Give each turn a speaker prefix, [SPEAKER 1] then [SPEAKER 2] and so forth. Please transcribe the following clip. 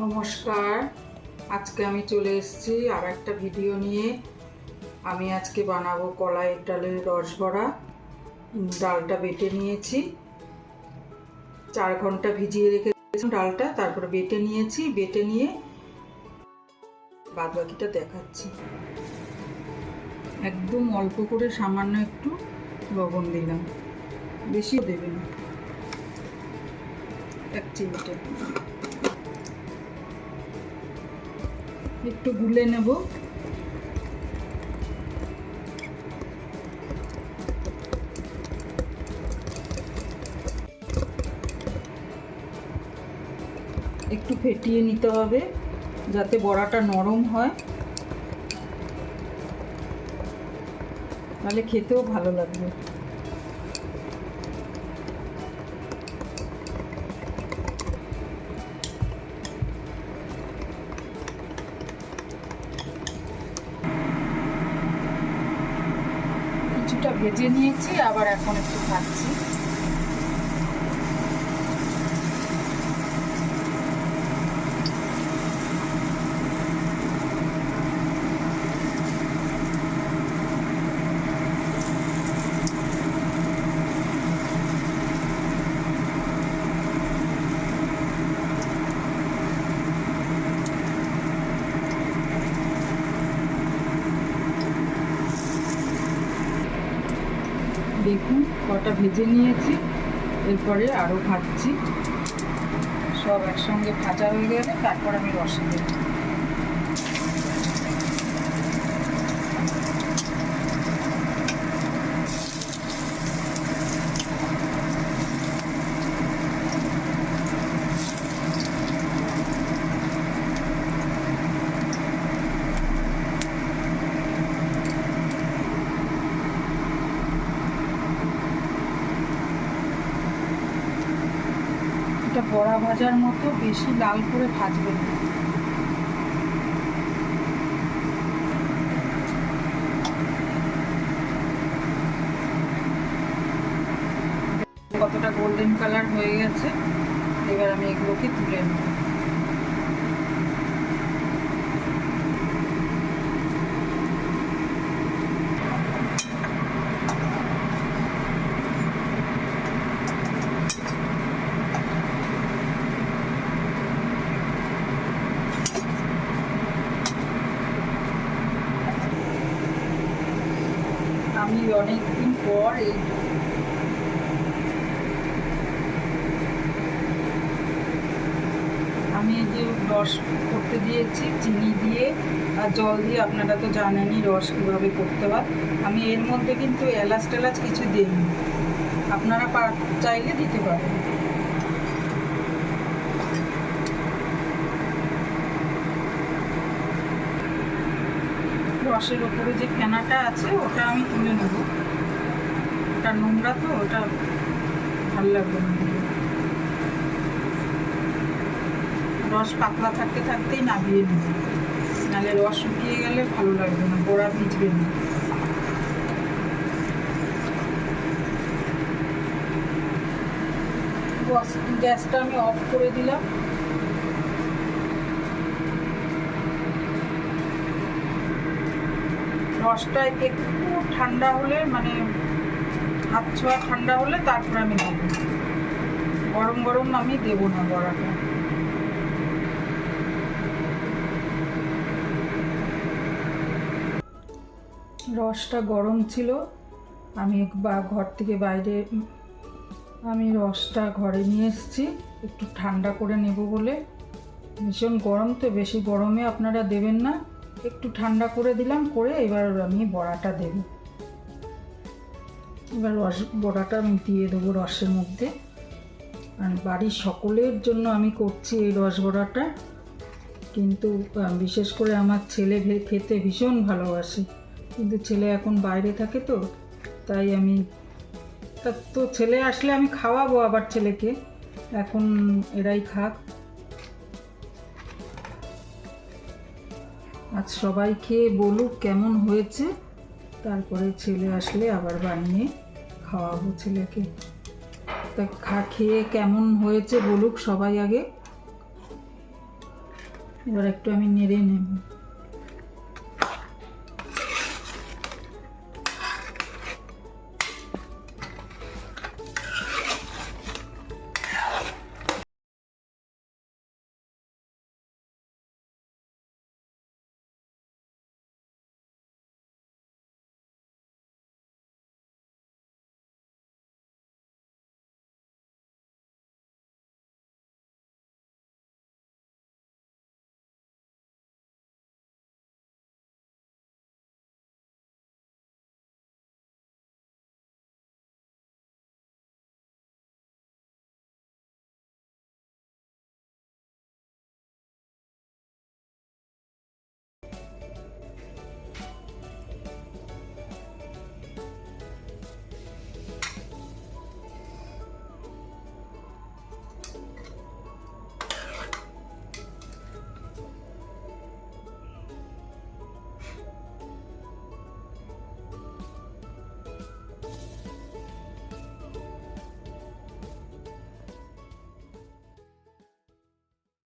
[SPEAKER 1] নমস্কার। আজকে আমি চলে এসেছি আর একটা ভিডিও নিয়ে। আমি আজকে বানাবো কলাইয়ের ডালের রস বড়া। ডালটা বেটে নিয়েছি। চার ঘণ্টা ভিজিয়ে রেখেছিলাম ডালটা, তারপরে বেটে নিয়েছি। বেটে নিয়ে বাদ বাকিটা দেখাচ্ছি। একদম অল্প করে সামান্য একটু লবণ দিলাম। বেশি দেবে না। এক চিমটে। একটু গুলে নেব। একটু ফেটিয়ে নিতে হবে, যাতে বড়াটা নরম হয়। তাহলে খেতেও ভালো লাগবে। ভেজে নিয়েছি আবার এখন একটু খাচ্ছি দেখুন, কটা ভেজে নিয়েছি, এরপরে আরও ভাজছি। সব একসঙ্গে ভাজা হয়ে গেলে তারপর আমি রসে দেব। এটা বড়া ভাজার মতো বেশি লাল করে ভাজবে না। কতটা গোল্ডেন কালার হয়ে গেছে, এবার আমি এগুলোকে তুলে নেব আমি অনেকদিন পর এই আমি যে রস করতে দিয়েছি, চিনি দিয়ে আর জল দিয়ে, আপনারা তো জানেনই রস কীভাবে করতে হয়। আমি এর মধ্যে কিন্তু এলাচ টেলাচ কিছু দিইনি। আপনারা চাইলে দিতে পারেন। রসের ওপরে যে ফেনাটা আছে, ওটা আমি তুলে নেব। ওটা নোংরা তো, ওটা ভালো লাগবে না। রস পাতলা থাকতে থাকতেই নামিয়ে নেব। নাহলে রস শুকিয়ে গেলে ভালো লাগবে না বড়া ভিজবে না। গ্যাস- গ্যাসটা আমি অফ করে দিলাম। রসটা একটু ঠান্ডা হলে মানে হাত ছোঁয়া ঠান্ডা হলে তারপর আমি দেবো গরম গরম আমি দেবো না বড়াটা। রসটা গরম ছিল। আমি বা ঘর থেকে বাইরে, আমি রসটা ঘরে নিয়ে এসেছি। একটু ঠান্ডা করে নেব বলে। ভীষণ গরম তো, বেশি গরমে আপনারা দেবেন না। একটু ঠান্ডা করে দিলাম, করে এবার আমি বড়াটা দেব। এবার রস, বড়াটা আমি দিয়ে দেবো রসের মধ্যে। আর বাড়ির সকলের জন্য আমি করছি এই রস বড়াটা। কিন্তু বিশেষ করে আমার ছেলে খেতে ভীষণ ভালোবাসে। কিন্তু ছেলে এখন বাইরে থাকে তো, তাই আমি, তা তো ছেলে আসলে আমি খাওয়াবো আবার ছেলেকে। এখন এরাই খাক। আজ সবাই খেয়ে বলুক কেমন হয়েছে। তারপরে ছেলে আসলে আবার বানিয়ে খাওয়াবো ছেলেকে। তা খা, খেয়ে কেমন হয়েছে বলুক সবাই আগে। এবার একটু আমি নেড়ে নেব।